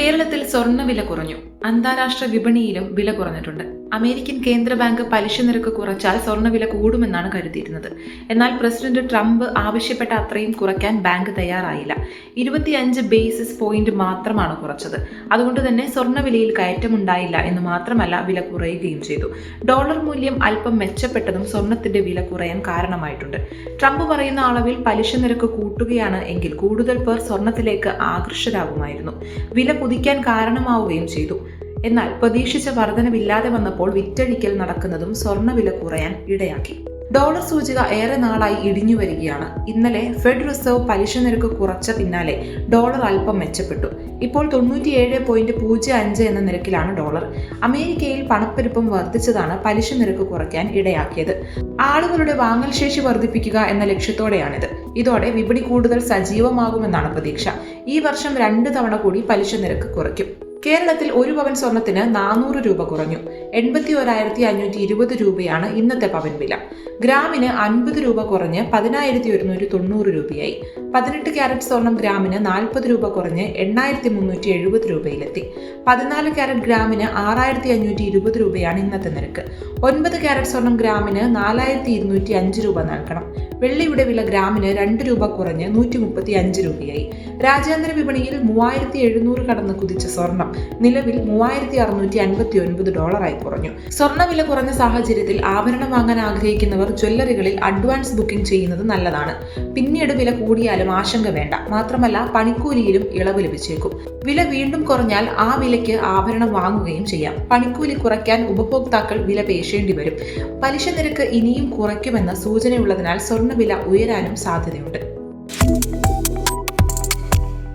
കേരളത്തിൽ സ്വർണവില കുറഞ്ഞു. അന്താരാഷ്ട്ര വിപണിയിലും വില കുറഞ്ഞിട്ടുണ്ട്. അമേരിക്കൻ കേന്ദ്ര ബാങ്ക് പലിശ നിരക്ക് കുറച്ചാൽ സ്വർണവില കൂടുമെന്നാണ് കരുതിയിരുന്നത്. എന്നാൽ പ്രസിഡന്റ് ട്രംപ് ആവശ്യപ്പെട്ട അത്രയും കുറയ്ക്കാൻ ബാങ്ക് തയ്യാറായില്ല. ഇരുപത്തിയഞ്ച് ബേസിസ് പോയിന്റ് മാത്രമാണ് കുറച്ചത്. അതുകൊണ്ട് തന്നെ സ്വർണവിലയിൽ കയറ്റമുണ്ടായില്ല എന്ന് മാത്രമല്ല വില കുറയുകയും ചെയ്തു. ഡോളർ മൂല്യം അല്പം മെച്ചപ്പെട്ടതും സ്വർണത്തിന്റെ വില കുറയാൻ കാരണമായിട്ടുണ്ട്. ട്രംപ് പറയുന്ന അളവിൽ പലിശ നിരക്ക് കൂട്ടുകയാണ് എങ്കിൽ കൂടുതൽ പേർ സ്വർണത്തിലേക്ക് ആകർഷരാകുമായിരുന്നു വില കുതിക്കാൻ കാരണമാവുകയും ചെയ്തു. എന്നാൽ പ്രതീക്ഷിച്ച വർധനവില്ലാതെ വന്നപ്പോൾ വിറ്റഴിക്കൽ നടക്കുന്നതും സ്വർണവില കുറയാൻ ഇടയാക്കി. ഡോളർ സൂചിക ഏറെ നാളായി ഇടിഞ്ഞു വരികയാണ്. ഇന്നലെ ഫെഡ് റിസർവ് പലിശ നിരക്ക് കുറച്ച പിന്നാലെ ഡോളർ അല്പം മെച്ചപ്പെട്ടു. ഇപ്പോൾ തൊണ്ണൂറ്റിയേഴ് പോയിന്റ് പൂജ്യം അഞ്ച് എന്ന നിരക്കിലാണ് ഡോളർ. അമേരിക്കയിൽ പണപ്പെരുപ്പം വർദ്ധിച്ചതാണ് പലിശ നിരക്ക് കുറയ്ക്കാൻ ഇടയാക്കിയത്. ആളുകളുടെ വാങ്ങൽ ശേഷി വർദ്ധിപ്പിക്കുക എന്ന ലക്ഷ്യത്തോടെയാണിത്. ഇതോടെ വിപണി കൂടുതൽ സജീവമാകുമെന്നാണ് പ്രതീക്ഷ. ഈ വർഷം രണ്ട് തവണ കൂടി പലിശ നിരക്ക് കുറയ്ക്കും. കേരളത്തിൽ ഒരു പവൻ സ്വർണത്തിന് നാനൂറ് രൂപ കുറഞ്ഞു. എൺപത്തി ഒരായിരത്തി അഞ്ഞൂറ്റി ഇരുപത് രൂപയാണ് ഇന്നത്തെ പവൻ വില. ഗ്രാമിന് അൻപത് രൂപ കുറഞ്ഞ് പതിനായിരത്തി ഒരുന്നൂറ്റി തൊണ്ണൂറ് രൂപയായി. പതിനെട്ട് ക്യാരറ്റ് സ്വർണം ഗ്രാമിന് നാൽപ്പത് രൂപ കുറഞ്ഞ് എണ്ണായിരത്തി മുന്നൂറ്റി എഴുപത് രൂപയിലെത്തി. പതിനാല് ക്യാരറ്റ് ഗ്രാമിന് ആറായിരത്തി അഞ്ഞൂറ്റി ഇരുപത് രൂപയാണ് ഇന്നത്തെ നിരക്ക്. ഒൻപത് ക്യാരറ്റ് സ്വർണം ഗ്രാമിന് നാലായിരത്തി ഇരുന്നൂറ്റി അഞ്ച് രൂപ നൽകണം. വെള്ളിയുടെ വില ഗ്രാമിന് രണ്ട് രൂപ കുറഞ്ഞ് നൂറ്റി മുപ്പത്തി അഞ്ച് രൂപയായി. രാജ്യാന്തര വിപണിയിൽ മൂവായിരത്തി എഴുന്നൂറ് കടന്ന് കുതിച്ച സ്വർണം. നിലവിൽ മൂവായിരത്തി അറുന്നൂറ്റി അൻപത്തി ഒൻപത് ഡോളറായി കുറഞ്ഞു. സ്വർണവില കുറഞ്ഞ സാഹചര്യത്തിൽ ആഭരണം വാങ്ങാൻ ആഗ്രഹിക്കുന്നവർ ജ്വല്ലറികളിൽ അഡ്വാൻസ് ബുക്കിംഗ് ചെയ്യുന്നത് നല്ലതാണ്. പിന്നീട് വില കൂടിയാലും ആശങ്ക വേണ്ട. മാത്രമല്ല പണിക്കൂലിയിലും ഇളവ് ലഭിച്ചേക്കും. വില വീണ്ടും കുറഞ്ഞാൽ ആ വിലയ്ക്ക് ആഭരണം വാങ്ങുകയും ചെയ്യാം. പണിക്കൂലി കുറയ്ക്കാൻ ഉപഭോക്താക്കൾ വില പേശേണ്ടി വരും. പലിശ നിരക്ക് ഇനിയും കുറയ്ക്കുമെന്ന സൂചനയുള്ളതിനാൽ സ്വർണവില ഉയരാനും സാധ്യതയുണ്ട്.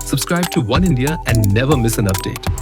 Subscribe to One India and never miss an update.